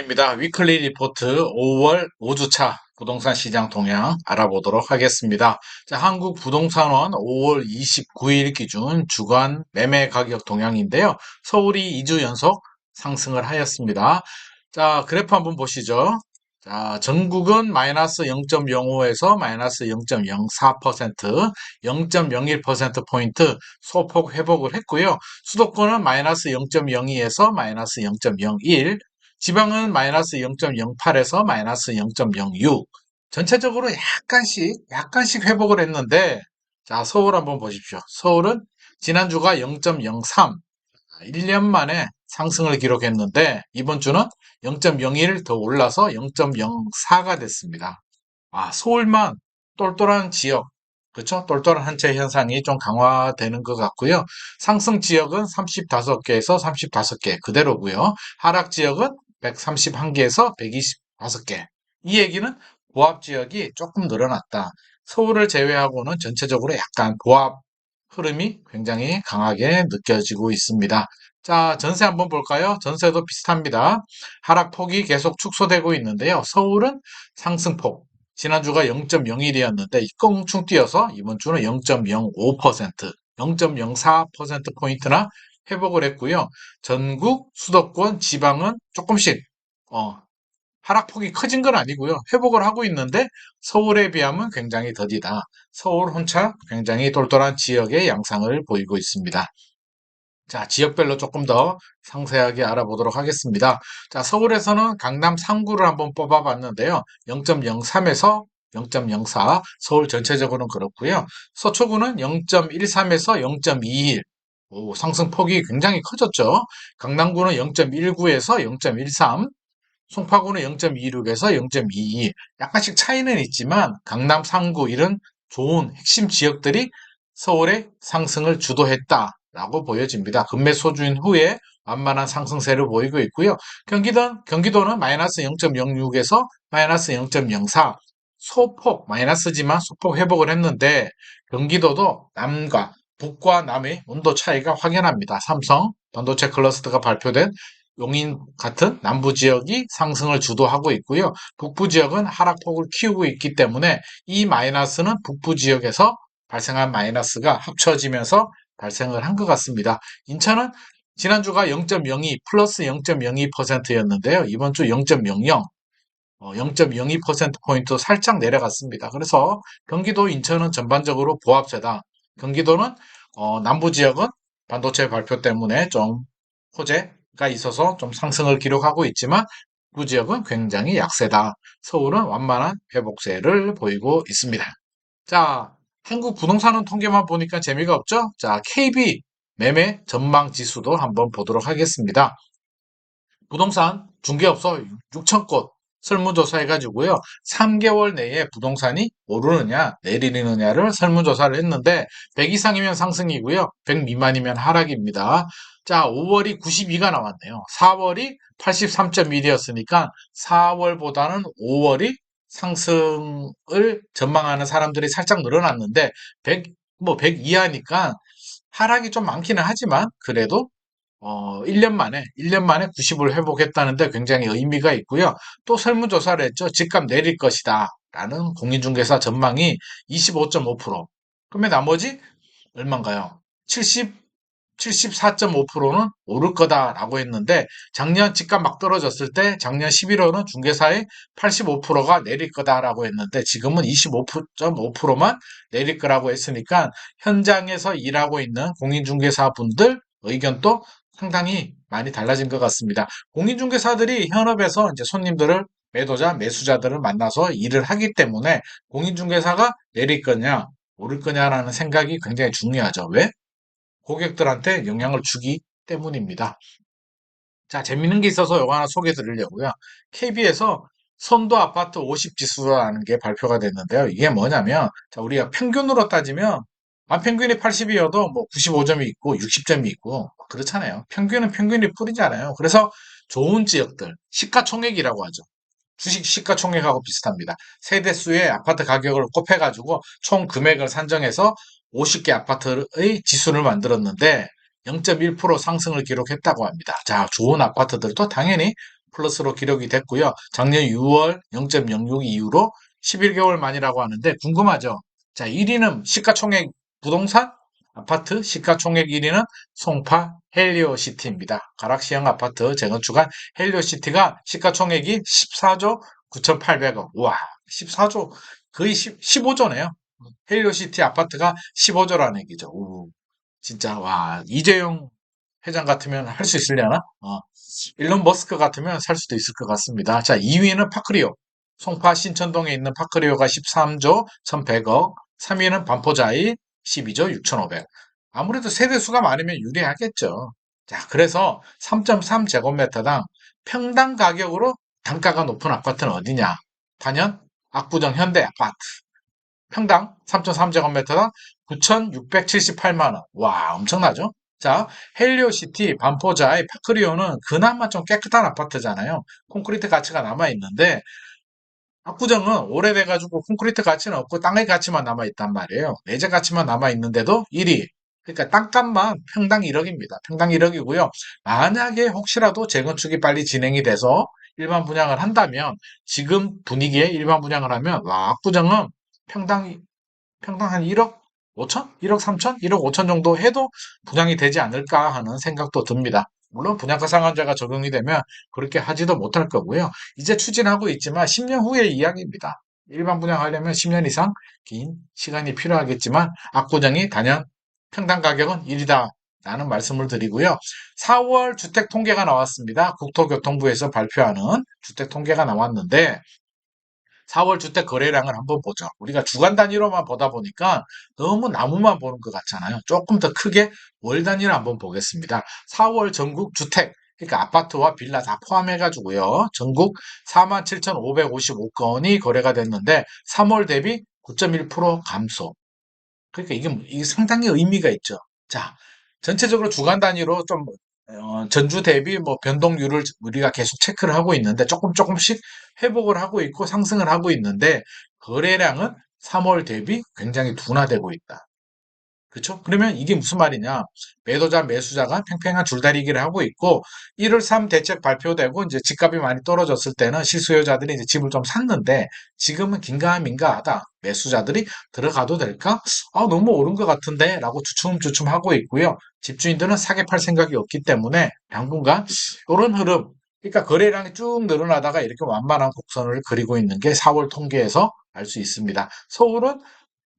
입니다. 위클리 리포트 5월 5주차 부동산 시장 동향 알아보도록 하겠습니다. 자, 한국 부동산원 5월 29일 기준 주간 매매 가격 동향인데요. 서울이 2주 연속 상승을 하였습니다. 자, 그래프 한번 보시죠. 자, 전국은 마이너스 0.05에서 마이너스 0.04%, 0.01%포인트 소폭 회복을 했고요. 수도권은 마이너스 0.02에서 마이너스 0.01, 지방은 마이너스 0.08에서 마이너스 0.06. 전체적으로 약간씩, 약간씩 회복을 했는데, 자, 서울 한번 보십시오. 서울은 지난주가 0.03, 1년 만에 상승을 기록했는데, 이번 주는 0.01 더 올라서 0.04가 됐습니다. 아, 서울만 똘똘한 지역, 그렇죠? 똘똘한 한채 현상이 좀 강화되는 것 같고요. 상승 지역은 35개에서 35개 그대로고요. 하락 지역은 131개에서 125개. 이 얘기는 보합 지역이 조금 늘어났다. 서울을 제외하고는 전체적으로 약간 보합 흐름이 굉장히 강하게 느껴지고 있습니다. 자, 전세 한번 볼까요? 전세도 비슷합니다. 하락폭이 계속 축소되고 있는데요. 서울은 상승폭. 지난주가 0.01이었는데 껑충 뛰어서 이번 주는 0.05%, 0.04%포인트나 회복을 했고요. 전국, 수도권, 지방은 조금씩 어, 하락폭이 커진 건 아니고요. 회복을 하고 있는데 서울에 비하면 굉장히 더디다. 서울 혼자 굉장히 똘똘한 지역의 양상을 보이고 있습니다. 자, 지역별로 조금 더 상세하게 알아보도록 하겠습니다. 자, 서울에서는 강남 3구를 한번 뽑아봤는데요. 0.03에서 0.04, 서울 전체적으로는 그렇고요. 서초구는 0.13에서 0.21, 오, 상승폭이 굉장히 커졌죠. 강남구는 0.19에서 0.13, 송파구는 0.26에서 0.22. 약간씩 차이는 있지만 강남 3구 이런 좋은 핵심 지역들이 서울의 상승을 주도했다라고 보여집니다. 급매 소주인 후에 완만한 상승세를 보이고 있고요. 경기도, 경기도는 마이너스 0.06에서 마이너스 0.04. 소폭 마이너스지만 소폭 회복을 했는데 경기도도 남과 북과 남의 온도 차이가 확연합니다. 삼성 반도체 클러스터가 발표된 용인 같은 남부 지역이 상승을 주도하고 있고요. 북부 지역은 하락폭을 키우고 있기 때문에 이 마이너스는 북부 지역에서 발생한 마이너스가 합쳐지면서 발생을 한 것 같습니다. 인천은 지난주가 0.02 플러스 0.02%였는데요. 이번 주 0.00, 0.02%포인트 살짝 내려갔습니다. 그래서 경기도 인천은 전반적으로 보합세다. 경기도는 어, 남부 지역은 반도체 발표 때문에 좀 호재가 있어서 좀 상승을 기록하고 있지만 북부 지역은 굉장히 약세다. 서울은 완만한 회복세를 보이고 있습니다. 자, 한국 부동산은 통계만 보니까 재미가 없죠? 자, KB 매매 전망 지수도 한번 보도록 하겠습니다. 부동산 중개업소 6천곳 설문조사 해가지고요. 3개월 내에 부동산이 오르느냐 내리느냐를 설문조사를 했는데 100 이상이면 상승이고요. 100 미만이면 하락입니다. 자 5월이 92가 나왔네요. 4월이 83.1이었으니까 4월보다는 5월이 상승을 전망하는 사람들이 살짝 늘어났는데 100, 뭐 100 이하니까 하락이 좀 많기는 하지만 그래도 어, 1년 만에, 1년 만에 90을 회복했다는데 굉장히 의미가 있고요. 또 설문조사를 했죠. 집값 내릴 것이다. 라는 공인중개사 전망이 25.5%. 그러면 나머지 얼마인가요? 70, 74.5%는 오를 거다라고 했는데 작년 집값 막 떨어졌을 때 작년 11월은 중개사의 85%가 내릴 거다라고 했는데 지금은 25.5%만 내릴 거라고 했으니까 현장에서 일하고 있는 공인중개사 분들 의견도 상당히 많이 달라진 것 같습니다. 공인중개사들이 현업에서 이제 손님들을 매도자, 매수자들을 만나서 일을 하기 때문에 공인중개사가 내릴 거냐, 오를 거냐라는 생각이 굉장히 중요하죠. 왜? 고객들한테 영향을 주기 때문입니다. 자, 재밌는 게 있어서 이거 하나 소개해 드리려고요. KB에서 선도 아파트 50 지수라는 게 발표가 됐는데요. 이게 뭐냐면, 자, 우리가 평균으로 따지면 만평균이 80이어도 뭐 95점이 있고 60점이 있고 그렇잖아요. 평균은 평균이 뿌리잖아요. 그래서 좋은 지역들, 시가총액이라고 하죠. 주식 시가총액하고 비슷합니다. 세대수의 아파트 가격을 곱해가지고 총 금액을 산정해서 50개 아파트의 지수를 만들었는데 0.1% 상승을 기록했다고 합니다. 자, 좋은 아파트들도 당연히 플러스로 기록이 됐고요. 작년 6월 0.06 이후로 11개월 만이라고 하는데 궁금하죠? 자, 1위는 시가총액 부동산 아파트 시가총액 1위는 송파 헬리오시티입니다. 가락시형 아파트 재건축한 헬리오시티가 시가총액이 14조 9,800억. 와, 14조 거의 10, 15조네요. 헬리오시티 아파트가 15조라는 얘기죠. 오, 진짜 와 이재용 회장 같으면 할 수 있으려나? 어. 일론 머스크 같으면 살 수도 있을 것 같습니다. 자, 2위는 파크리오. 송파 신천동에 있는 파크리오가 13조 1100억. 3위는 반포자이 12조 6500. 아무래도 세대수가 많으면 유리하겠죠. 자, 그래서 3.3제곱미터당 평당 가격으로 단가가 높은 아파트는 어디냐? 단연 압구정 현대 아파트. 평당 3.3제곱미터당 9,678만원. 와, 엄청나죠? 자, 헬리오시티, 반포자이, 파크리오는 그나마 좀 깨끗한 아파트잖아요. 콘크리트 가치가 남아있는데, 압구정은 오래돼가지고 콘크리트 가치는 없고 땅의 가치만 남아있단 말이에요. 내재 가치만 남아있는데도 1위. 그러니까 땅값만 평당 1억입니다. 평당 1억이고요. 만약에 혹시라도 재건축이 빨리 진행이 돼서 일반 분양을 한다면 지금 분위기에 일반 분양을 하면 와, 압구정은 평당 평당 한 1억 5천? 1억 3천? 1억 5천 정도 해도 분양이 되지 않을까 하는 생각도 듭니다. 물론 분양가 상한제가 적용이 되면 그렇게 하지도 못할 거고요. 이제 추진하고 있지만 10년 후의 이야기입니다. 일반 분양하려면 10년 이상 긴 시간이 필요하겠지만 압구정이 단연 평당 가격은 1이다. 라는 말씀을 드리고요. 4월 주택 통계가 나왔습니다. 국토교통부에서 발표하는 주택 통계가 나왔는데 4월 주택 거래량을 한번 보죠. 우리가 주간 단위로만 보다 보니까 너무 나무만 보는 것 같잖아요. 조금 더 크게 월 단위로 한번 보겠습니다. 4월 전국 주택 그러니까 아파트와 빌라 다 포함해가지고요. 전국 47,555건이 거래가 됐는데 3월 대비 9.1% 감소. 그러니까 이게, 이게 상당히 의미가 있죠. 자, 전체적으로 주간 단위로 좀 어, 전주 대비 뭐 변동률을 우리가 계속 체크를 하고 있는데 조금 조금씩 회복을 하고 있고 상승을 하고 있는데 거래량은 3월 대비 굉장히 둔화되고 있다. 그렇죠? 그러면 이게 무슨 말이냐? 매도자, 매수자가 팽팽한 줄다리기를 하고 있고 1월 3 대책 발표되고 이제 집값이 많이 떨어졌을 때는 실수요자들이 이제 집을 좀 샀는데 지금은 긴가민가하다. 매수자들이 들어가도 될까? 아, 너무 오른 것 같은데 라고 주춤주춤 하고 있고요. 집주인들은 사게 팔 생각이 없기 때문에 당분간 이런 흐름 그러니까 거래량이 쭉 늘어나다가 이렇게 완만한 곡선을 그리고 있는 게 4월 통계에서 알 수 있습니다. 서울은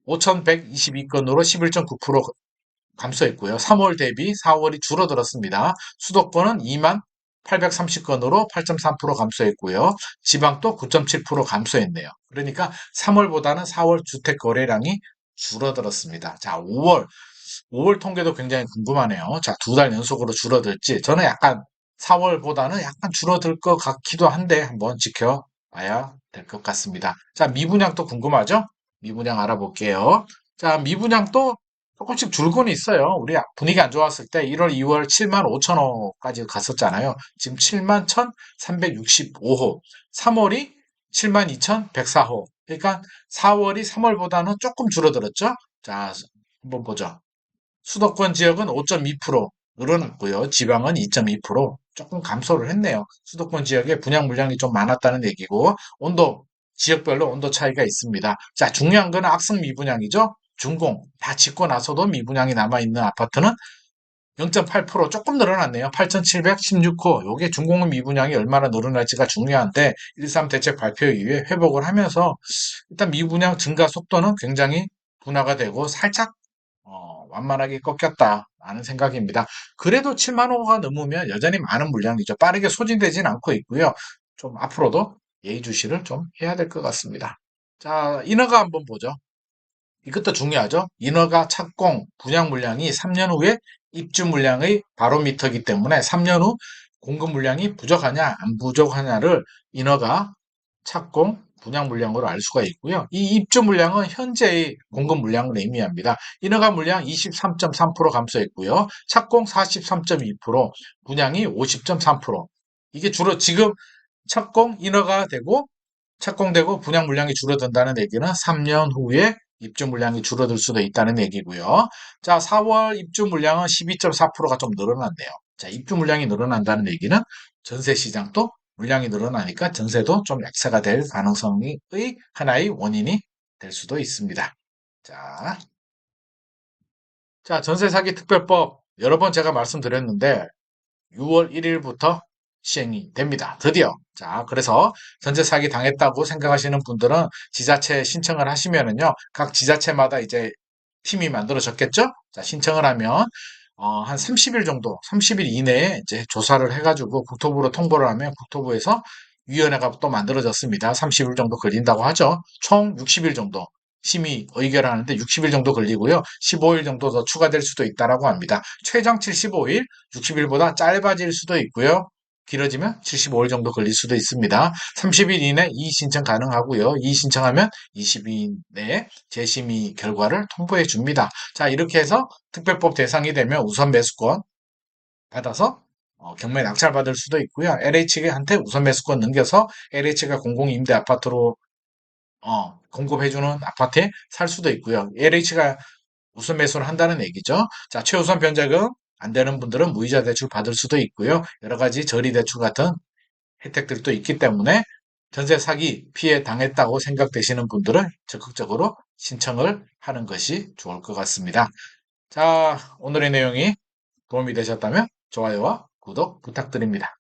5,122건으로 11.9% 감소했고요. 3월 대비 4월이 줄어들었습니다. 수도권은 2만 830건으로 8.3% 감소했고요. 지방도 9.7% 감소했네요. 그러니까 3월보다는 4월 주택 거래량이 줄어들었습니다. 자, 5월 5월 통계도 굉장히 궁금하네요. 자, 두 달 연속으로 줄어들지. 저는 약간 4월보다는 약간 줄어들 것 같기도 한데 한번 지켜봐야 될 것 같습니다. 자, 미분양도 궁금하죠? 미분양 알아볼게요. 자, 미분양도 조금씩 줄곤 있어요. 우리 분위기 안 좋았을 때 1월, 2월 7만 5천 호까지 갔었잖아요. 지금 7만 1,365호. 3월이 7만 2,104호. 그러니까 4월이 3월보다는 조금 줄어들었죠. 자, 한번 보죠. 수도권 지역은 5.2% 늘어났고요. 지방은 2.2% 조금 감소를 했네요. 수도권 지역에 분양 물량이 좀 많았다는 얘기고 온도 지역별로 온도 차이가 있습니다. 자, 중요한 건 악성 미분양이죠. 준공 다 짓고 나서도 미분양이 남아있는 아파트는 0.8% 조금 늘어났네요. 8,716호. 요게 중공업 미분양이 얼마나 늘어날지가 중요한데 1.3 대책 발표 이후에 회복을 하면서 일단 미분양 증가 속도는 굉장히 둔화가 되고 살짝 어, 완만하게 꺾였다라는 생각입니다. 그래도 7만 호가 넘으면 여전히 많은 물량이죠. 빠르게 소진되진 않고 있고요. 좀 앞으로도 예의주시를 좀 해야 될 것 같습니다. 자, 인허가 한번 보죠. 이것도 중요하죠. 인허가 착공 분양 물량이 3년 후에 입주 물량의 바로미터이기 때문에 3년 후 공급 물량이 부족하냐 안 부족하냐를 인허가 착공 분양 물량으로 알 수가 있고요. 이 입주 물량은 현재의 공급 물량을 의미합니다. 인허가 물량 23.3% 감소했고요. 착공 43.2%, 분양이 50.3%. 이게 주로 지금 착공 인허가 되고 착공되고 분양 물량이 줄어든다는 얘기는 3년 후에 입주 물량이 줄어들 수도 있다는 얘기고요. 자, 4월 입주 물량은 12.4%가 좀 늘어났네요. 자, 입주 물량이 늘어난다는 얘기는 전세 시장도 물량이 늘어나니까 전세도 좀 약세가 될 가능성의 하나의 원인이 될 수도 있습니다. 자, 자 전세 사기 특별법 여러 번 제가 말씀드렸는데 6월 1일부터 시행이 됩니다. 드디어. 자, 그래서 전세 사기 당했다고 생각하시는 분들은 지자체에 신청을 하시면은요, 각 지자체마다 이제 팀이 만들어졌겠죠? 자, 신청을 하면, 어, 한 30일 정도, 30일 이내에 이제 조사를 해가지고 국토부로 통보를 하면 국토부에서 위원회가 또 만들어졌습니다. 30일 정도 걸린다고 하죠. 총 60일 정도. 심의 의결하는데 60일 정도 걸리고요. 15일 정도 더 추가될 수도 있다라고 합니다. 최장 75일, 60일보다 짧아질 수도 있고요. 길어지면 75일 정도 걸릴 수도 있습니다. 30일 이내 이의 신청 가능하고요. 이의 신청하면 20일 내에 재심의 결과를 통보해 줍니다. 자, 이렇게 해서 특별법 대상이 되면 우선 매수권 받아서 어, 경매 낙찰받을 수도 있고요. LH한테 우선 매수권 넘겨서 LH가 공공임대 아파트로 어, 공급해주는 아파트에 살 수도 있고요. LH가 우선 매수를 한다는 얘기죠. 자, 최우선 변제금 안 되는 분들은 무이자 대출 받을 수도 있고요. 여러 가지 저리 대출 같은 혜택들도 있기 때문에 전세 사기 피해 당했다고 생각되시는 분들은 적극적으로 신청을 하는 것이 좋을 것 같습니다. 자, 오늘의 내용이 도움이 되셨다면 좋아요와 구독 부탁드립니다.